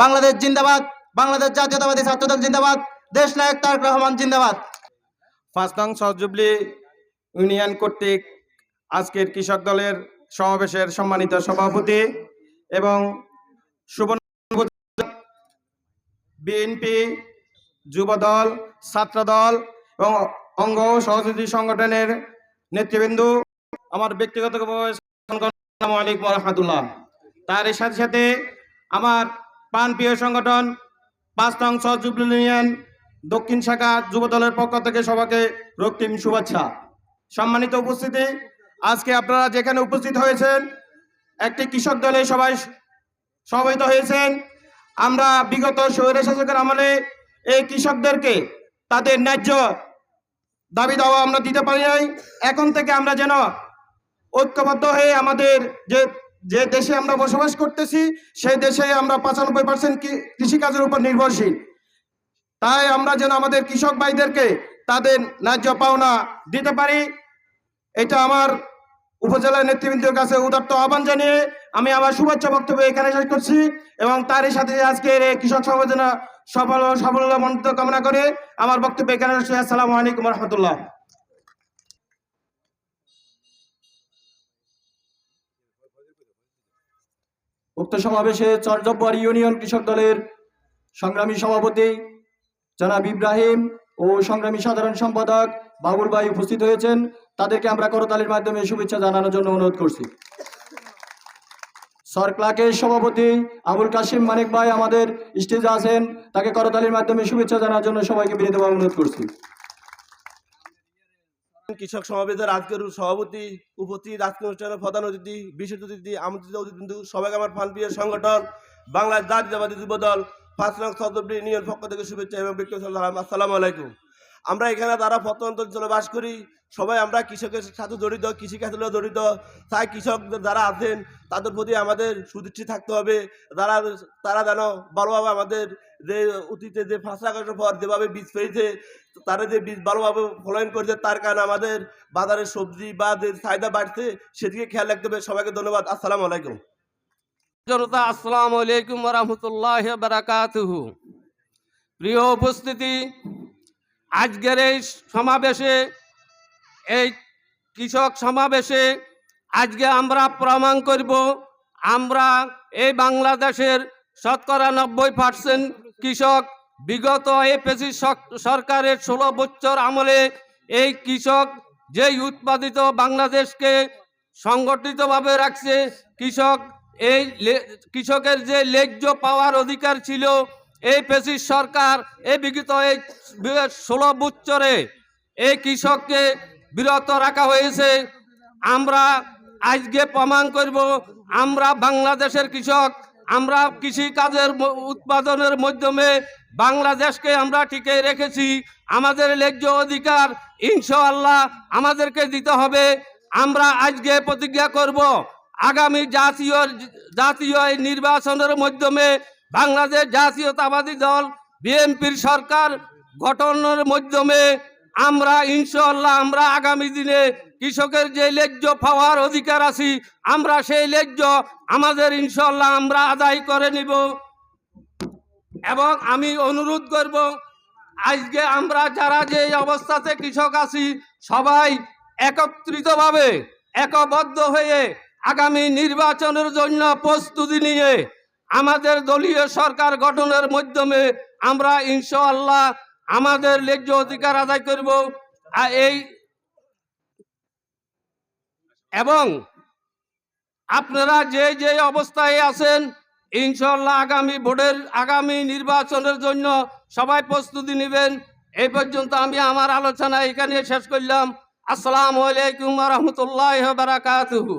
বাংলাদেশ জিন্দাবাদ, বাংলাদেশ জাতীয়তাবাদী ছাত্রদল জিন্দাবাদ, দেশ নায়ক তারেক রহমান জিন্দাবাদ। পাঁচ নং সহজুবলি ইউনিয়ন কর্তৃক আজকের কৃষক দলের সমাবেশের সম্মানিত সভাপতি এবং সুবর্ণ বিএনপি যুবদল, ছাত্রদল এবং অঙ্গ সহযোগী সংগঠনের নেতৃবৃন্দ, আমার ব্যক্তিগত আসসালামু আলাইকুম রহমতুল্লাহ। তার সাথে সাথে আমার প্রাণপ্রিয় সংগঠন, পাঁচ নং সহজুবলি ইউনিয়ন, দক্ষিণ শাখা যুব দলের পক্ষ থেকে সবাইকে রক্তিম শুভেচ্ছা। সম্মানিত উপস্থিতি, আজকে আপনারা যেখানে উপস্থিত হয়েছেন, একটি কৃষক দলে সবাই সমবেত হয়েছেন। আমরা বিগত শহরের শাসকের আমলে এই কৃষকদেরকে তাদের ন্যায্য দাবি দাওয়া আমরা দিতে পারি নাই। এখন থেকে আমরা যেন ঐক্যবদ্ধ হয়ে আমাদের যে যে দেশে আমরা বসবাস করতেছি, সেই দেশে আমরা পঁচানব্বই পার্সেন্ট কৃষিকাজের উপর নির্ভরশীল। তাই আমরা যেন আমাদের কৃষক ভাইদেরকে তাদের ন্যায্য পাওনা দিতে পারি। এটা আমার উপজেলার নেতৃবৃন্দের কাছে উদার্ত আহ্বান জানিয়ে আমি আমার শুভেচ্ছা বক্তব্য এখানে শেষ করছি এবং তারই সাথে আজকের এই কৃষক সমাবেদনা সফল সাফল্য মন্ত্র কামনা করে আমার বক্তব্য এখানে। আসসালামু আলাইকুম রহমতুল্লাহ। উক্ত সমাবেশে চরজব্বার ইউনিয়ন কৃষক দলের সংগ্রামী সভাপতি জনাব ইব্রাহিম ও সংগ্রামী সাধারণ সম্পাদক বাবুল ভাই উপস্থিত হয়েছেন। তাদেরকে আমরা করতালির মাধ্যমে শুভেচ্ছা জানানোর জন্য অনুরোধ করছি। সর ক্লাকের সভাপতি আবুল কাশিম মানিক ভাই আমাদের স্টেজে আছেন। তাকে করতালির মাধ্যমে শুভেচ্ছা জানার জন্য সবাইকে বিনীতভাবে অনুরোধ করছি। কৃষক সমাবেশের আজকের সভাপতি, উপস্থিত আজকের অনুষ্ঠানের প্রধান অতিথি বিশেষ অতিথি, আমন্ত্রিত অতিথি সবাইকে আমার ফানপ্রিয় সংগঠন বাংলাদেশ জাতীয়তাবাদী যুব দল পাঁচ নং সদস্য ইউনিয়ন পক্ষ থেকে শুভেচ্ছা এবং সালাম, আসসালামু আলাইকুম। আমরা এখানে যারা প্রত্যন্ত অঞ্চলে বাস করি, সবাই আমরা কৃষকের সাথে জড়িত কৃষিকাজের জড়িত। তাই কৃষকদের যারা আছেন, তাদের প্রতি আমাদের সুদৃষ্টি থাকতে হবে। যারা তারা যেন ভালোভাবে আমাদের যে অতীতে যে ফাঁসা কাটার পর যেভাবে বীজ পেয়েছে তারা যে বীজ ভালোভাবে ফলন করছে, তার কারণে আমাদের বাজারের সবজি বা যে চাহিদা বাড়ছে, সেদিকে খেয়াল রাখতে হবে। সবাইকে ধন্যবাদ। আসসালামু আলাইকুম। জনতা, আসসালামু আলাইকুম রহমতুল্লাহ বারাকাতুহু প্রিয় উপস্থিতি, আজকের এই সমাবেশে, এই কৃষক সমাবেশে আজকে আমরা প্রমাণ করব, আমরা এই বাংলাদেশের শতকরা নব্বই পার্সেন্ট কৃষক, বিগত এপিসি সরকারের ষোলো বছর আমলে এই কৃষক যেই উৎপাদিত বাংলাদেশকে সংগঠিতভাবে রাখছে, কৃষক এই কৃষকের যে লেজ্য পাওয়ার অধিকার ছিল এই পেশির সরকার এই বিগত এই ষোলো বছরে এই কৃষককে বিরত রাখা হয়েছে। আমরা আজকে প্রমাণ করব, আমরা বাংলাদেশের কৃষক আমরা কৃষি কাজের উৎপাদনের মাধ্যমে বাংলাদেশকে আমরা টিকে রেখেছি। আমাদের ন্যায্য অধিকার, ইনশাআল্লাহ আমাদেরকে দিতে হবে। আমরা আজকে প্রতিজ্ঞা করব, আগামী জাতীয় জাতীয় নির্বাচনের মাধ্যমে বাংলাদেশ জাতীয়তাবাদী দল, বিএনপির সরকার গঠনের মাধ্যমে আমরা ইনশাল্লাহ আমরা আগামী দিনে কৃষকের যে ন্যায্য পাওয়ার অধিকার আছি, আমরা সেই ন্যায্য আমাদের ইনশাল্লাহ আমরা আদায় করে নিব। এবং আমি অনুরোধ করব, আজকে আমরা যারা যে অবস্থাতে কৃষক আছি, সবাই একত্রিতভাবে, একবদ্ধ হয়ে আগামী নির্বাচনের জন্য প্রস্তুতি নিয়ে আমাদের দলীয় সরকার গঠনের মাধ্যমে আমরা, ইনশাআল্লাহ আমাদের ন্যায্য অধিকার আদায় করব। আর এই এবং আপনারা যে যে অবস্থায় আছেন ইনশাল্লাহ আগামী ভোটের, আগামী নির্বাচনের জন্য সবাই প্রস্তুতি নেবেন। এই পর্যন্ত আমি আমার আলোচনা এখানে শেষ করলাম। আসসালামু আলাইকুম রহমতুল্লাহ বারাকাতুহু।